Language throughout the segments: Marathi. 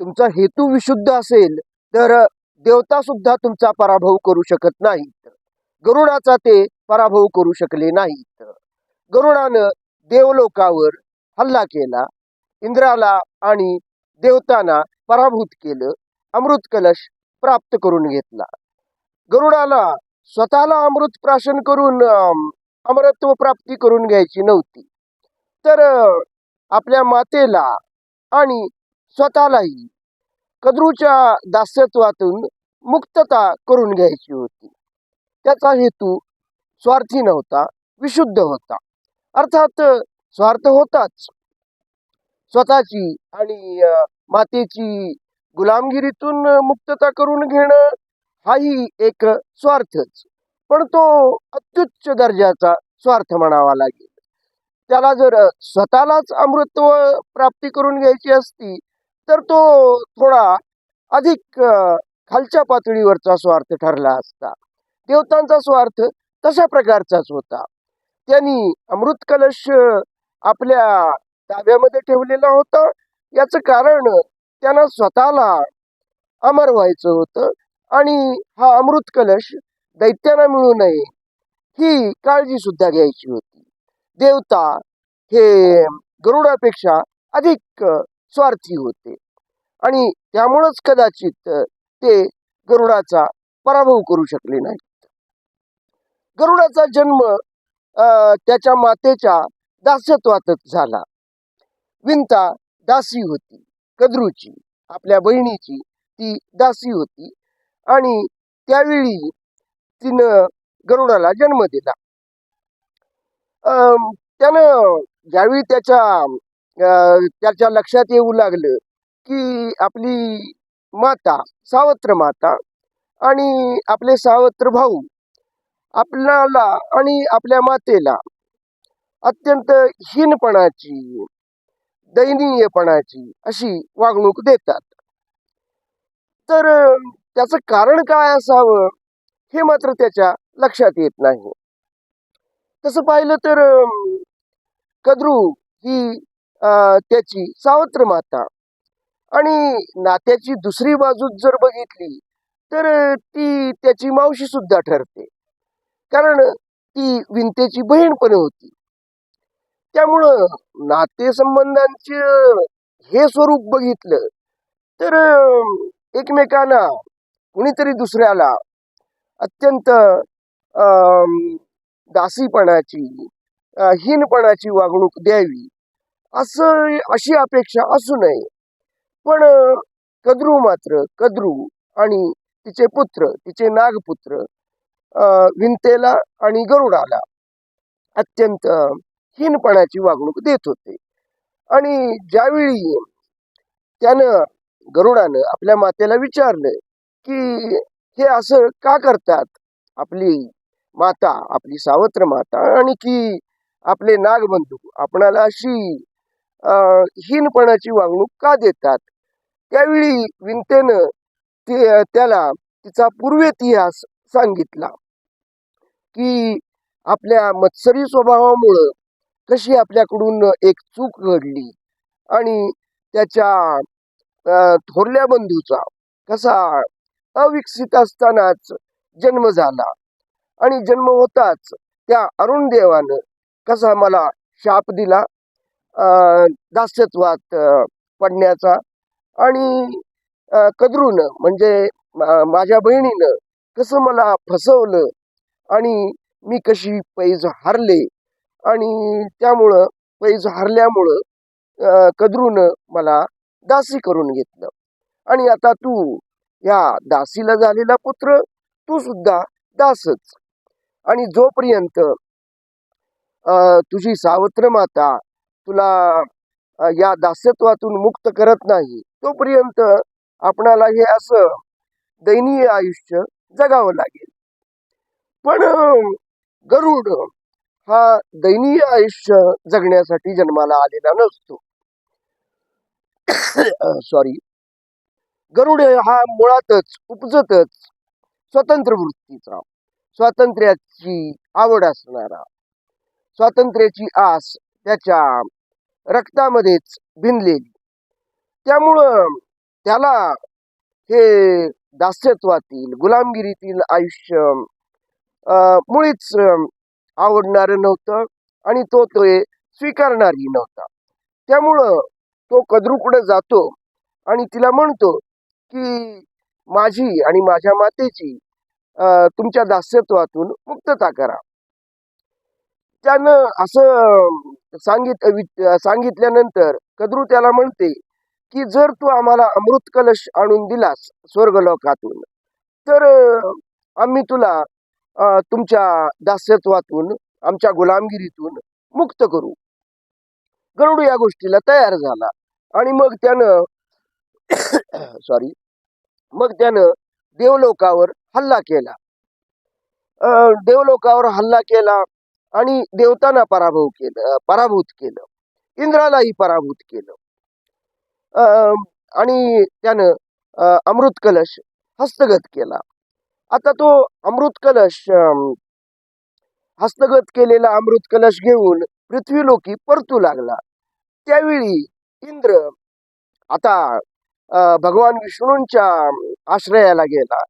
तुमचा हेतू विशुद्ध असेल तर देवता सुद्धा तुमचा पराभव करू शकत नाहीत. गरुडाचा ते पराभव करू शकले नाहीत. गरुडानं देवलोकावर हल्ला केला. इंद्राला आणि देवतांना पराभूत केलं. अमृत कलश प्राप्त करून घेतला. गरुडाला स्वतःला अमृत प्राशन करून अमरत्व प्राप्ती करून घ्यायची नव्हती. तर आपल्या मातेला आणि स्वतःलाही कद्रूच्या दास्यत्वातून मुक्तता करून घ्यायची होती. त्याचा हेतू स्वार्थी नव्हता विशुद्ध होता. अर्थात स्वार्थ होताच. स्वतःची आणि मातेची गुलामगिरीतून मुक्तता करून घेणं हाही एक स्वार्थच. पण तो अत्युच्च दर्जाचा स्वार्थ म्हणावा लागेल. त्याला जर स्वतःलाच अमृत्व प्राप्ती करून घ्यायची असती तर तो थोडा अधिक खालच्या पातळीवरचा स्वार्थ ठरला असता. देवतांचा स्वार्थ तशा प्रकारचाच होता. त्यांनी अमृत कलश आपल्या ताब्यामध्ये ठेवलेला होता. याचं कारण त्यांना स्वतःला अमर व्हायचं होतं आणि हा अमृत कलश दैत्यांना मिळू नये ही काळजी सुद्धा घ्यायची होती. देवता हे गरुडापेक्षा अधिक स्वार्थी होते. आणि त्यामुळंच कदाचित ते गरुडाचा पराभव करू शकले नाहीत. गरुडाचा जन्म त्याच्या मातेच्या दास्यत्वातच झाला. विंता दासी होती कद्रूची आपल्या बहिणीची ती दासी होती आणि त्यावेळी तिनं गरुडाला जन्म दिला. त्यानं ज्यावेळी त्याच्या अं, त्याच्या लक्षात येऊ लागलं की आपली माता सावत्र माता आणि आपले सावत्र भाऊ आपल्याला आणि आपल्या मातेला अत्यंत हीनपणाची दयनीयपणाची अशी वागणूक देतात. तर त्याचं कारण काय असावं हे मात्र त्याच्या लक्षात येत नाही. तसं पाहिलं तर अं, कद्रू ही अं, त्याची सावत्र माता आणि नात्याची दुसरी बाजू जर बघितली तर ती त्याची मावशी सुद्धा ठरते. कारण ती विंतेची बहीण पण होती. त्यामुळं नातेसंबंधांचे हे स्वरूप बघितलं तर एकमेकांना कुणीतरी दुसऱ्याला अत्यंत अं, दासीपणाची हीनपणाची वागणूक द्यावी असं अशी अपेक्षा असू नये. पण कद्रू मात्र कद्रू आणि तिचे पुत्र तिचे नागपुत्र विंतेला आणि गरुडाला अत्यंत हीनपणाची वागणूक देत होते. आणि ज्यावेळी त्यानं गरुडानं आपल्या मातेला विचारलं की हे असं का करतात? आपली माता आपली सावत्र माता आणि की आपले नागबंधू आपणाला अशी हीनपणाची वागणूक का देतात? त्यावेळी विंतेनं ते त्याला तिचा पूर्वेतिहास सांगितला की आपल्या मत्सरी स्वभावामुळं कशी आपल्याकडून एक चूक घडली आणि त्याच्या थोरल्या बंधूचा कसा अविकसित असतानाच जन्म झाला आणि जन्म होताच त्या अरुण देवानं कसा मला शाप दिला अं, दास्यत्वात पडण्याचा आणि कदरून म्हणजे माझ्या बहिणीनं कसं मला फसवलं आणि मी कशी पैज हारले आणि त्यामुळं पैज हारल्यामुळं अं, मला दासी करून घेतलं. आणि आता तू या दासीला झालेला पुत्र तू सुद्धा दासच. आणि जोपर्यंत अं, तुझी सावत्र माता तुला या दास्यत्वातून मुक्त करत नाही तोपर्यंत आपणाला हे असं दयनीय आयुष्य जगावं लागेल. पण गरुड हा दयनीय आयुष्य जगण्यासाठी जन्माला आलेला नसतो. सॉरी गरुड हा मुळातच उपजतच स्वतंत्र वृत्तीचा स्वातंत्र्याची आवड असणारा स्वातंत्र्याची आस त्याच्या रक्तामध्येच भिनलेली त्यामुळं त्याला हे दास्यत्वातील गुलामगिरीतील आयुष्य अं, मुळीच आवडणार आवडणारं नव्हतं आणि तो ते स्वीकारणारही नव्हता. त्यामुळं तो कद्रूकडे जातो आणि तिला म्हणतो की माझी आणि माझ्या मातेची अं, तुमच्या दास्यत्वातून मुक्तता करा. त्यानं असं सांगित सांगितल्यानंतर कद्रू त्याला म्हणते की जर तू आम्हाला अमृत कलश आणून दिलास स्वर्गलोकातून तर आम्ही तुला अं, तुमच्या दास्यत्वातून आमच्या गुलामगिरीतून मुक्त करू. गरुड या गोष्टीला तयार झाला. आणि मग त्यानं सॉरी मग त्यानं देवलोकावर हल्ला केला. अं, देवलोकावर हल्ला केला आणि देवतांना पराभव केलं पराभूत केलं. इंद्रालाही पराभूत केलं. आणि त्यानं अं, अमृत कलश हस्तगत केला. आता तो अमृत कलश अं, हस्तगत केलेला अमृत कलश घेऊन पृथ्वीलोकी परतू लागला. त्यावेळी इंद्र आता अं, भगवान विष्णूंच्या आश्रयाला गेला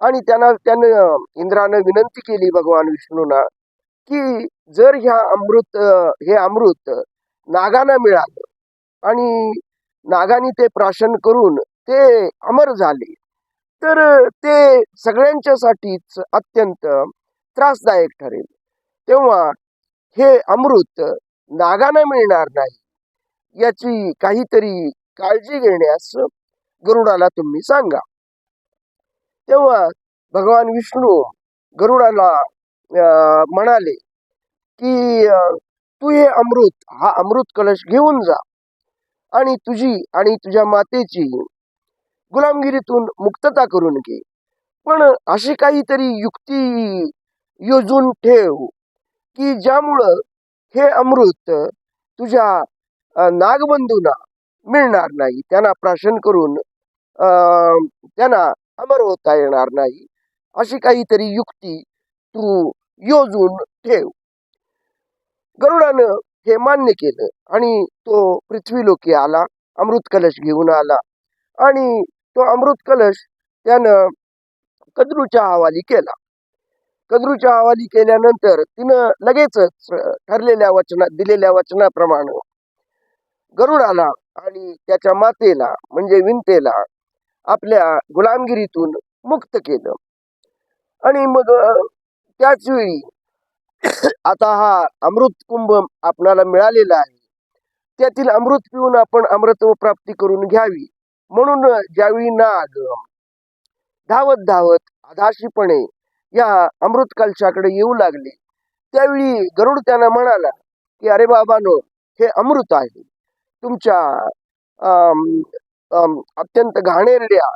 आणि त्यांना त्यानं इंद्रानं विनंती केली भगवान विष्णूंना की जर ह्या अमृत हे अमृत नागांना मिळालं आणि नागाने ते प्राशन करून ते अमर झाले. तर ते सगळ्यांच्यासाठीच अत्यंत त्रासदायक ठरेल. तेव्हा हे अमृत नागांना मिळणार नाही याची काहीतरी काळजी घेण्यास गरुडाला तुम्ही सांगा. तेव्हा भगवान विष्णू गरुडाला अं, म्हणाले की तू हे अमृत हा अमृत कलश घेऊन जा. आणि तुझी आणि तुझ्या मातेची गुलामगिरीतून मुक्तता करून घे. पण अशी काहीतरी युक्ती योजून ठेव की ज्यामुळं हे अमृत तुझ्या नागबंधूंना मिळणार नाही. त्यांना प्राशन करून अं, त्यांना अमर होता येणार नाही. अशी काहीतरी युक्ती तू योजून ठेव. गरुडानं हे मान्य केलं. आणि तो पृथ्वीलोकी आला अमृत कलश घेऊन आला. आणि तो अमृत कलश त्यानं कद्रूच्या हवाली केला. कद्रूच्या हवाली केल्यानंतर तिनं लगेचच ठरलेल्या वचना दिलेल्या वचनाप्रमाणे गरुडाला आणि त्याच्या मातेला म्हणजे विंतेला आपल्या गुलामगिरीतून मुक्त केलं. आणि मग त्याच वेळी आता हा अमृत कुंभ आपणाला मिळालेला आहे. त्यातील अमृत पिऊन आपण अमृतत्व प्राप्ती करून घ्यावी. म्हणून ज्यावेळी नाग धावत धावत आधाशीपणे या अमृत कलशाकडे येऊ लागले त्यावेळी गरुड त्यांना म्हणाला की अरे बाबानो हे अमृत आहे. तुमच्या अत्यंत घाणेरड्या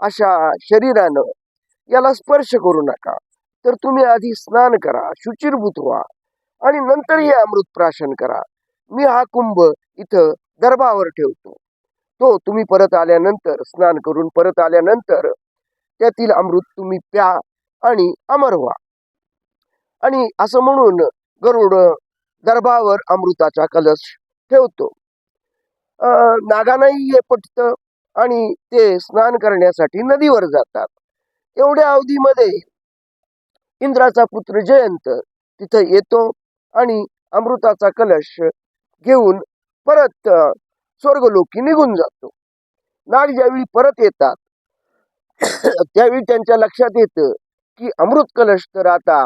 अशा शरीरानं याला स्पर्श करू नका. तर तुम्ही आधी स्नान करा शुचिरभूत व्हा आणि नंतर हे अमृत प्राशन करा. मी हा कुंभ इथं गर्भावर ठेवतो. तो तुम्ही परत आल्यानंतर स्नान करून परत आल्यानंतर त्यातील अमृत तुम्ही प्या आणि अमर व्हा. आणि असं म्हणून गरुड गर्भावर अमृताचा कलश ठेवतो. अं, नागांनाही हे पटतं आणि ते स्नान करण्यासाठी नदीवर जातात. एवढ्या अवधीमध्ये इंद्राचा पुत्र जयंत तिथं येतो आणि अमृताचा कलश घेऊन परत स्वर्गलोकी निघून जातो. नाग ज्यावेळी परत येतात त्यावेळी त्यांच्या लक्षात येतं की अमृत कलश तर आता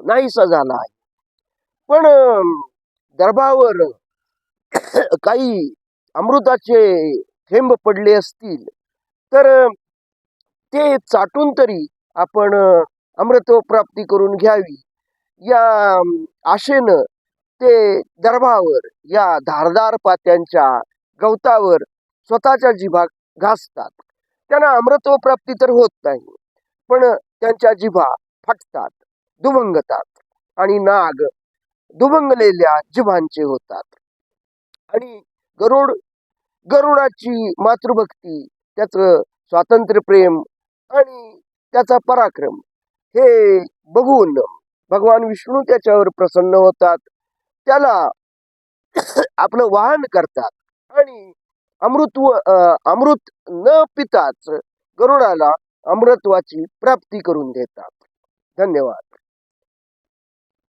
नाहीसा झाला आहे. पण दर्भावर काही अमृताचे थेंब पडले असतील तर ते चाटून तरी आपण अं, अमृत प्राप्ती करून घ्यावी. या आशेनं ते दर्भावर या धारदार पात्यांच्या गवतावर स्वतःच्या जिभा घासतात. त्यांना अमृतत्व प्राप्ती तर होत नाही पण त्यांच्या जिभा फाटतात दुभंगतात आणि नाग दुभंगलेल्या जिभांचे होतात. आणि गरुड गरुडाची मातृभक्ती त्याचं स्वातंत्र्य प्रेम आणि त्याचा पराक्रम हे बघून भगवान विष्णू त्याच्यावर प्रसन्न होतात. त्याला आपलं वाहन करतात आणि अमृत अमृत न पिताच गरुडाला अमृत्वाची प्राप्ती करून देतात. धन्यवाद.